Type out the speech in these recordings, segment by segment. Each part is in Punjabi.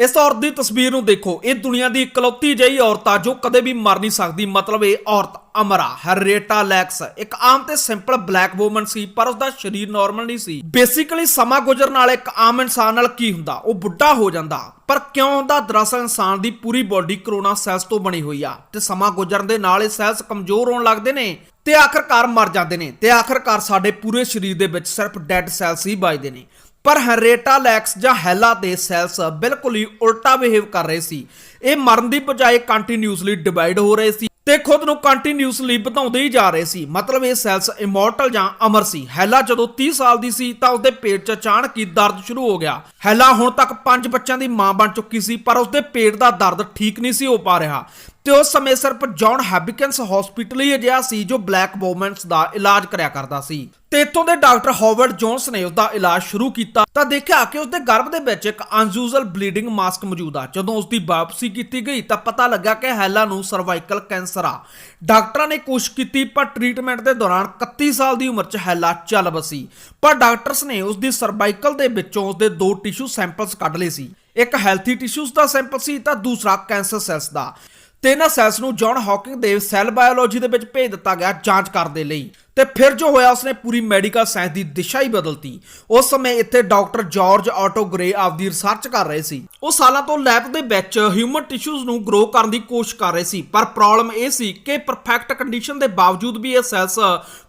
ਇਸ ਔਰਤ ਦੀ ਤਸਵੀਰ ਨੂੰ ਦੇਖੋ। ਇਹ ਦੁਨੀਆ ਦੀ ਇਕਲੌਤੀ ਜਿਹੀ ਔਰਤ ਆ ਜੋ ਕਦੇ ਵੀ ਮਰ ਨਹੀਂ ਸਕਦੀ। ਮਤਲਬ ਇਹ ਔਰਤ ਅਮਰਾ ਹੈਰੀਟਾ ਲੈਕਸ। ਇੱਕ ਆਮ ਤੇ ਸਿੰਪਲ ਬਲੈਕ ਵੂਮਨ ਸੀ, ਪਰ ਉਸਦਾ ਸਰੀਰ ਨਾਰਮਲ ਨਹੀਂ ਸੀ। ਬੇਸਿਕਲੀ ਸਮਾਂ ਗੁਜ਼ਰਨ ਨਾਲ ਇੱਕ ਆਮ ਇਨਸਾਨ ਨਾਲ ਕੀ ਹੁੰਦਾ? ਉਹ ਬੁੱਢਾ ਹੋ ਜਾਂਦਾ। ਪਰ ਕਿਉਂ ਹੁੰਦਾ ਦਰਅਸਲ ਇਨਸਾਨ ਦੀ ਪੂਰੀ ਬਾਡੀ ਕਰੋਨਾ ਸੈਲਸ ਤੋਂ ਬਣੀ ਹੋਈ ਆ? ਤੇ ਸਮਾਂ ਗੁਜ਼ਰਨ ਦੇ ਨਾਲ ਇਹ ਸੈਲਸ ਕਮਜ਼ੋਰ ਹੋਣ ਲੱਗਦੇ ਨੇ ਤੇ ਆਖਰਕਾਰ ਮਰ ਜਾਂਦੇ ਨੇ। ਤੇ ਆਖਰਕਾਰ ਸਾਡੇ ਪੂਰੇ ਸਰੀਰ ਦੇ ਵਿੱਚ ਸਿਰਫ ਡੈਡ ਸੈਲਸ ਹੀ ਬਚਦੇ ਨੇ। ਪਰ ਹੈਰੇਟਾ ਲੈਕਸ ਜਾਂ ਹੈਲਾ ਦੇ ਸੈਲਸ ਬਿਲਕੁਲ ਹੀ ਉਲਟਾ ਬਿਹੇਵ ਕਰ ਰਹੇ ਸੀ। ਇਹ ਮਰਨ ਦੀ ਬਜਾਏ ਕੰਟੀਨਿਊਸਲੀ ਡਿਵਾਈਡ ਹੋ ਰਹੇ ਸੀ ਤੇ ਖੁਦ ਨੂੰ ਕੰਟੀਨਿਊਸਲੀ ਵਧਾਉਂਦੇ ਹੀ ਜਾ ਰਹੇ ਸੀ। ਮਤਲਬ ਇਹ ਸੈਲਸ ਇਮੋਰਟਲ ਜਾਂ ਅਮਰ ਸੀ। ਹੈਲਾ ਜਦੋਂ 30 ਸਾਲ ਦੀ ਸੀ ਤਾਂ ਉਸਦੇ ਪੇਟ 'ਚ ਅਚਾਨਕ ਹੀ ਦਰਦ ਸ਼ੁਰੂ ਹੋ ਗਿਆ। ਹੈਲਾ ਹੁਣ ਤੱਕ ਪੰਜ ਬੱਚਿਆਂ ਦੀ ਮਾਂ ਬਣ ਚੁੱਕੀ ਸੀ, ਪਰ ਉਸਦੇ ਪੇਟ ਦਾ ਦਰਦ ਠੀਕ ਨਹੀਂ ਸੀ ਹੋ ਪਾ ਰਿਹਾ। ਤੇ ਉਸ ਸਮੇਂ ਸਿਰਫ ਜੌਨ ਹੈਬਿਕਨਸ ਹਸਪੀਟਲ ਹੀ ਅਜਿਹਾ ਸੀ ਜੋ ਬਲੈਕ ਵੂਮਨਸ ਦਾ ਇਲਾਜ ਕਰਿਆ ਕਰਦਾ ਸੀ। ਤੇ ਇੱਥੋਂ ਦੇ ਡਾਕਟਰ ਹਾਵਰਡ ਜੋਨਸ ਨੇ ਉਸਦਾ ਇਲਾਜ ਸ਼ੁਰੂ ਕੀਤਾ ਤਾਂ ਦੇਖਿਆ ਕਿ ਉਸਦੇ ਗਰਭ ਦੇ ਵਿੱਚ ਇੱਕ ਅਨਯੂਜ਼ਲ ਬਲੀਡਿੰਗ ਮਾਸਕ ਮੌਜੂਦ ਆ। ਜਦੋਂ ਉਸਦੀ ਬਾਇਓਪਸੀ ਕੀਤੀ ਗਈ ਤਾਂ ਪਤਾ ਲੱਗਾ ਕਿ ਹੈਲਾ ਨੂੰ ਸਰਵਾਈਕਲ ਕੈਂਸਰ ਆ। ਡਾਕਟਰਾਂ ਨੇ ਕੋਸ਼ਿਸ਼ ਕੀਤੀ ਪਰ ਟ੍ਰੀਟਮੈਂਟ ਦੇ ਦੌਰਾਨ 31 ਸਾਲ ਦੀ ਉਮਰ 'ਚ ਹੈਲਾ ਚੱਲ ਬਸੀ ਪਰ ਡਾਕਟਰਸ ਨੇ ਉਸਦੀ ਸਰਵਾਈਕਲ ਦੇ ਵਿੱਚੋਂ ਉਸਦੇ ਦੋ ਟਿਸ਼ੂ ਸੈਂਪਲਸ ਕੱਢ ਲਏ ਸੀ। ਇੱਕ ਹੈਲਥੀ ਟਿਸ਼ੂਸ ਦਾ ਸੈਂਪਲ ਸੀ ਤਾਂ ਦੂਸਰਾ ਕੈਂਸਰ ਸੈਲਸ ਦਾ। ਤਿੰਨ ਇਹਨਾਂ ਸੈਲਸ ਨੂੰ ਜੌਨ ਹਾਕਿੰਗ ਦੇ ਸੈੱਲ ਬਾਇਓਲੋਜੀ ਦੇ ਵਿੱਚ ਭੇਜ ਦਿੱਤਾ ਗਿਆ ਜਾਂਚ ਕਰਨ ਦੇ ਲਈ। ਤੇ ਫਿਰ ਜੋ ਹੋਇਆ, ਉਸਨੇ ਪੂਰੀ ਮੈਡੀਕਲ ਸਾਇੰਸ ਦੀ ਦਿਸ਼ਾ ਹੀ ਬਦਲਤੀ। ਉਸ ਸਮੇਂ ਇੱਥੇ ਡਾਕਟਰ ਜਾਰਜ ਆਟੋ ਗ੍ਰੇ ਆਪਦੀ ਰਿਸਰਚ ਕਰ ਰਹੇ ਸੀ। ਉਹ ਸਾਲਾਂ ਤੋਂ ਲੈਬ ਦੇ ਵਿੱਚ ਹਿਊਮਨ ਟਿਸ਼ੂਜ਼ ਨੂੰ ਗਰੋ ਕਰਨ ਦੀ ਕੋਸ਼ਿਸ਼ ਕਰ ਰਹੇ ਸੀ। ਪਰ ਪ੍ਰੋਬਲਮ ਇਹ ਸੀ ਕਿ ਪਰਫੈਕਟ ਕੰਡੀਸ਼ਨ ਦੇ ਬਾਵਜੂਦ ਵੀ ਇਹ ਸੈਲਸ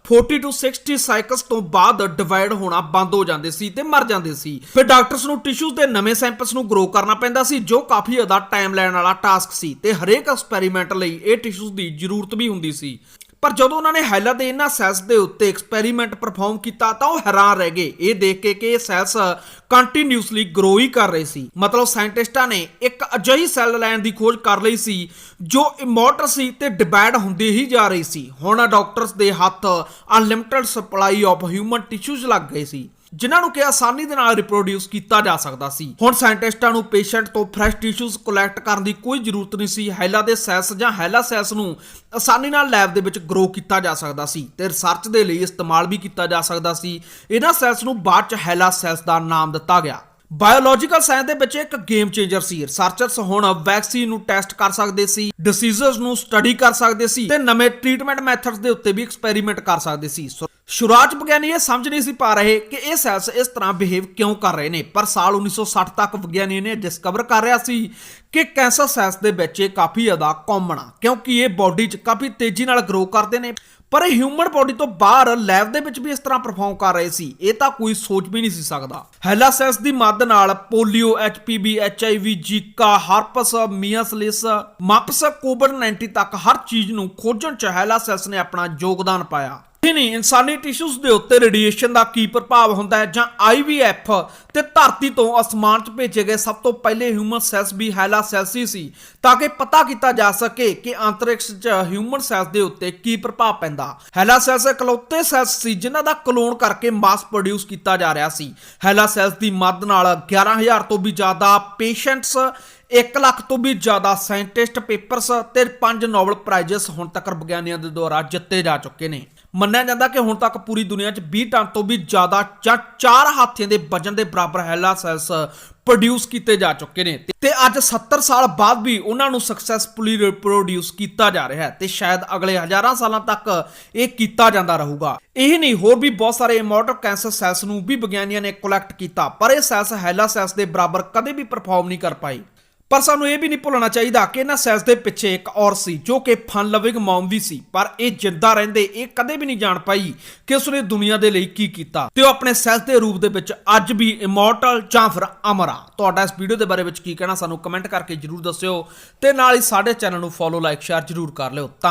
40 ਤੋਂ 60 ਸਾਈਕਲਸ ਤੋਂ ਬਾਅਦ ਡਿਵਾਈਡ ਹੋਣਾ ਬੰਦ ਹੋ ਜਾਂਦੇ ਸੀ ਤੇ ਮਰ ਜਾਂਦੇ ਸੀ। ਫਿਰ ਡਾਕਟਰਸ ਨੂੰ ਟਿਸ਼ੂਜ਼ ਦੇ ਨਵੇਂ ਸੈਂਪਲਸ ਨੂੰ ਗਰੋ ਕਰਨਾ ਪੈਂਦਾ ਸੀ, ਜੋ ਕਾਫੀ ਜ਼ਿਆਦਾ ਟਾਈਮ ਲੈਣ ਵਾਲਾ ਟਾਸਕ ਸੀ ਤੇ ਹਰੇਕ ਐਕਸਪੈਰੀਮੈਂਟ ਲਈ ਇਹ ਟਿਸ਼ੂਜ਼ ਦੀ ਜ਼ਰੂਰਤ ਵੀ ਹੁੰਦੀ ਸੀ। ਪਰ ਜਦੋਂ ਉਹਨਾਂ ਨੇ ਹੈਲਾ ਦੇ ਇਹਨਾਂ ਸੈਲਸ ਦੇ ਉੱਤੇ ਐਕਸਪੈਰੀਮੈਂਟ ਪਰਫਾਰਮ ਕੀਤਾ, ਤਾਂ ਉਹ ਹੈਰਾਨ ਰਹਿ ਗਏ। ਇਹ ਦੇਖ ਕੇ ਕਿ ਇਹ ਸੈਲਸ ਕੰਟੀਨਿਊਸਲੀ ਗਰੋ ਹੀ ਕਰ ਰਹੇ ਸੀ। ਮਤਲਬ ਸਾਇੰਟਿਸਟਾਂ ਨੇ ਇੱਕ ਅਜਿਹੀ ਸੈੱਲ ਲਾਈਨ ਦੀ ਖੋਜ ਕਰ ਲਈ ਸੀ, ਜੋ ਇਮੋਰਟਲ ਸੀ ਤੇ ਡਿਵਾਈਡ ਹੁੰਦੀ ਹੀ ਜਾ ਰਹੀ ਸੀ। ਹੁਣ ਡਾਕਟਰਸ ਦੇ ਹੱਥ unlimited supply of human tissues ਲੱਗ ਗਏ ਸੀ। ਜਿਨ੍ਹਾਂ ਨੂੰ ਕਿ ਆਸਾਨੀ ਦੇ ਨਾਲ ਰਿਪਰੋਡਿਊਸ ਕੀਤਾ ਜਾ ਸਕਦਾ ਸੀ। ਹੁਣ ਸਾਇੰਟਿਸਟਾਂ ਨੂੰ ਪੇਸ਼ੈਂਟ ਤੋਂ ਫਰੈਸ਼ ਟਿਸ਼ੂਜ਼ ਕਲੈਕਟ ਕਰਨ ਦੀ ਕੋਈ ਜ਼ਰੂਰਤ ਨਹੀਂ ਸੀ। ਹੈਲਾ ਦੇ ਸੈਸ ਜਾਂ ਹੈਲਾ ਸੈਲਸ ਨੂੰ ਆਸਾਨੀ ਨਾਲ ਲੈਬ ਦੇ ਵਿੱਚ ਗਰੋ ਕੀਤਾ ਜਾ ਸਕਦਾ ਸੀ ਤੇ ਰਿਸਰਚ ਦੇ ਲਈ ਇਸਤੇਮਾਲ ਵੀ ਕੀਤਾ ਜਾ ਸਕਦਾ ਸੀ। ਇਹਨਾਂ ਸੈਲਸ ਨੂੰ ਬਾਅਦ ਚ ਹੈਲਾ ਸੈਲਸ ਦਾ ਨਾਮ ਦਿੱਤਾ ਗਿਆ। ਬਾਇਓਲੋਜੀਕਲ ਸਾਇੰਸ ਦੇ ਵਿੱਚ ਇੱਕ ਗੇਮ ਚੇਂਜਰ ਸੀ। ਰਿਸਰਚਰਸ ਹੁਣ ਵੈਕਸੀਨ ਨੂੰ ਟੈਸਟ ਕਰ ਸਕਦੇ ਸੀ ਡਿਸੀਜ਼ਸ ਨੂੰ ਸਟੱਡੀ ਕਰ ਸਕਦੇ ਸੀ ਤੇ ਨਵੇਂ ਟ੍ਰੀਟਮੈਂਟ ਮੈਥਡਸ ਦੇ ਉੱਤੇ ਵੀ ਐਕਸਪੈਰੀਮੈਂਟ ਕਰ ਸਕਦੇ ਸੀ ਸੋ। ਸ਼ੁਰੂਆਤ ਵਿਗਿਆਨੀ ਇਹ ਸਮਝ ਨਹੀਂ ਸੀ ਪਾ ਰਹੇ ਕਿ ਇਹ ਸੈਲਸ ਇਸ ਤਰ੍ਹਾਂ ਬਿਹੇਵ ਕਿਉਂ ਕਰ ਰਹੇ ਨੇ, ਪਰ ਸਾਲ 1960 ਤੱਕ ਵਿਗਿਆਨੀ ਨੇ ਡਿਸਕਵਰ ਕਰ ਰਿਹਾ ਸੀ ਕਿ ਕੈਂਸਰ ਸੈਲਸ ਦੇ ਵਿੱਚ ਇਹ ਕਾਫੀ ਜ਼ਿਆਦਾ ਕਾਮਨ ਆ, ਕਿਉਂਕਿ ਇਹ ਬਾਡੀ 'ਚ ਕਾਫੀ ਤੇਜ਼ੀ ਨਾਲ ਗਰੋ ਕਰਦੇ ਨੇ, ਪਰ ਇਹ ਹਿਊਮਨ ਬਾਡੀ ਤੋਂ ਬਾਹਰ ਲੈਬ ਦੇ ਵਿੱਚ ਵੀ ਇਸ ਤਰ੍ਹਾਂ ਪਰਫਾਰਮ ਕਰ ਰਹੇ ਸੀ, ਇਹ ਤਾਂ ਕੋਈ ਸੋਚ ਵੀ ਨਹੀਂ ਸੀ ਸਕਦਾ। ਹੈਲਾ ਸੈਲਸ ਦੀ ਮਦਦ ਨਾਲ polio HPV HIV Zika herpes measles mumps ਕੋਵਿਡ-19 ਤੱਕ ਹਰ ਚੀਜ਼ ਨੂੰ ਖੋਜਣ ਚ ਹੈਲਾ ਸੈਲਸ ਨੇ ਆਪਣਾ ਯੋਗਦਾਨ ਪਾਇਆ। ਇਹ ਨਹੀਂ, ਇਨਸਾਨੀ ਟਿਸ਼ੂਜ਼ ਦੇ ਉੱਤੇ ਰੇਡੀਏਸ਼ਨ ਦਾ ਕੀ ਪ੍ਰਭਾਵ ਹੁੰਦਾ ਹੈ? ਜਾਂ ਆਈਵੀਐਫ ਤੇ ਧਰਤੀ ਤੋਂ ਅਸਮਾਨ 'ਚ ਭੇਜੇ ਗਏ ਸਭ ਤੋਂ ਪਹਿਲੇ ਹਿਊਮਨ ਸੈਲਸ ਵੀ ਹੈਲਾ ਸੈਲਸ ਹੀ ਸੀ, ਤਾਂ ਕਿ ਪਤਾ ਕੀਤਾ ਜਾ ਸਕੇ ਕਿ ਅੰਤਰਿਕਸ਼ 'ਚ ਹਿਊਮਨ ਸੈਲਸ ਦੇ ਉੱਤੇ ਕੀ ਪ੍ਰਭਾਵ ਪੈਂਦਾ। ਹੈਲਾ ਸੈਲਸ ਇਕਲੌਤੇ ਸੈਲਸ ਸੀ, ਜਿਨ੍ਹਾਂ ਦਾ ਕਲੋਨ ਕਰਕੇ ਮਾਸ ਪ੍ਰੋਡਿਊਸ ਕੀਤਾ ਜਾ ਰਿਹਾ ਸੀ। ਹੈਲਾ ਸੈਲਸ ਦੀ ਮਦਦ ਨਾਲ 11000 ਤੋਂ ਵੀ ਜ਼ਿਆਦਾ ਪੇਸ਼ੈਂਟਸ 1 ਲੱਖ ਤੋਂ ਵੀ ਜ਼ਿਆਦਾ ਸਾਇੰਟਿਸਟ, ਪੇਪਰਸ ਤੇ 5 ਨੋਬਲ ਪ੍ਰਾਈਜ਼ਸ ਹੁਣ ਤੱਕ ਵਿਗਿਆਨੀਆਂ ਦੇ ਦੁਆਰਾ ਜਿੱਤੇ ਜਾ ਚੁੱਕੇ ਨੇ। ਮੰਨਿਆ ਜਾਂਦਾ ਕਿ ਹੁਣ ਤੱਕ ਪੂਰੀ ਦੁਨੀਆ 'ਚ 20 ਟਨ ਤੋਂ ਵੀ ਜ਼ਿਆਦਾ ਜਾਂ 4 ਹਾਥੀਆਂ ਦੇ ਵਜਨ ਦੇ ਬਰਾਬਰ ਹੈਲਾ ਸੈਲਸ ਪ੍ਰੋਡਿਊਸ ਕੀਤੇ ਜਾ ਚੁੱਕੇ ਨੇ ਤੇ ਅੱਜ 70 ਸਾਲ ਬਾਅਦ ਵੀ ਉਹਨਾਂ ਨੂੰ ਸਕਸੈਸਫੁਲੀ ਰਿਪਰੋਡਿਊਸ ਕੀਤਾ ਜਾ ਰਿਹਾ ਹੈ ਤੇ ਸ਼ਾਇਦ ਅਗਲੇ ਹਜ਼ਾਰਾਂ ਸਾਲਾਂ ਤੱਕ ਇਹ ਕੀਤਾ ਜਾਂਦਾ ਰਹੂਗਾ। ਇਹ ਨਹੀਂ, ਹੋਰ ਵੀ ਬਹੁਤ ਸਾਰੇ ਇਮੋਰਟਲ ਕੈਂਸਰ ਸੈਲਸ ਨੂੰ ਵੀ ਵਿਗਿਆਨੀਆਂ ਨੇ ਕਲੈਕਟ ਕੀਤਾ, ਪਰ ਇਹ ਸੈਲਸ ਹੈਲਾ ਸੈਲਸ ਦੇ ਬਰਾਬਰ ਕਦੇ ਵੀ ਪਰਫਾਰਮ ਨਹੀਂ ਕਰ ਪਾਈ ਪਰ ਸਾਨੂੰ ਇਹ ਵੀ ਨਹੀਂ ਭੁੱਲਣਾ ਚਾਹੀਦਾ ਕਿ ਇਹਨਾਂ ਸੈਲਸ ਦੇ ਪਿੱਛੇ ਇੱਕ ਔਰ ਸੀ ਜੋ ਕਿ ਫਨ ਲਵਿੰਗ ਮੌਮ ਵੀ ਸੀ, ਪਰ ਇਹ ਜਿੰਦਾ ਰਹਿੰਦੇ, ਇਹ ਕਦੇ ਵੀ ਨਹੀਂ ਜਾਣ ਪਾਈ ਕਿ ਉਸਨੇ ਦੁਨੀਆ ਦੇ ਲਈ ਕੀ ਕੀਤਾ। ਤੇ ਉਹ ਆਪਣੇ ਸੈਲਸ ਦੇ ਰੂਪ ਦੇ ਵਿੱਚ ਅੱਜ ਵੀ ਇਮੋਰਟਲ ਜਾਂ ਫਿਰ ਅਮਰ ਆ। ਤੁਹਾਡਾ ਇਸ ਵੀਡੀਓ ਦੇ ਬਾਰੇ ਵਿੱਚ ਕੀ ਕਹਿਣਾ ਸਾਨੂੰ ਕਮੈਂਟ ਕਰਕੇ ਜਰੂਰ ਦੱਸਿਓ ਤੇ ਨਾਲ ਹੀ ਸਾਡੇ ਚੈਨਲ ਨੂੰ ਫੋਲੋ ਲਾਈਕ ਸ਼ੇਅਰ ਜਰੂਰ ਕਰ ਲਿਓ। ਧੰਨ-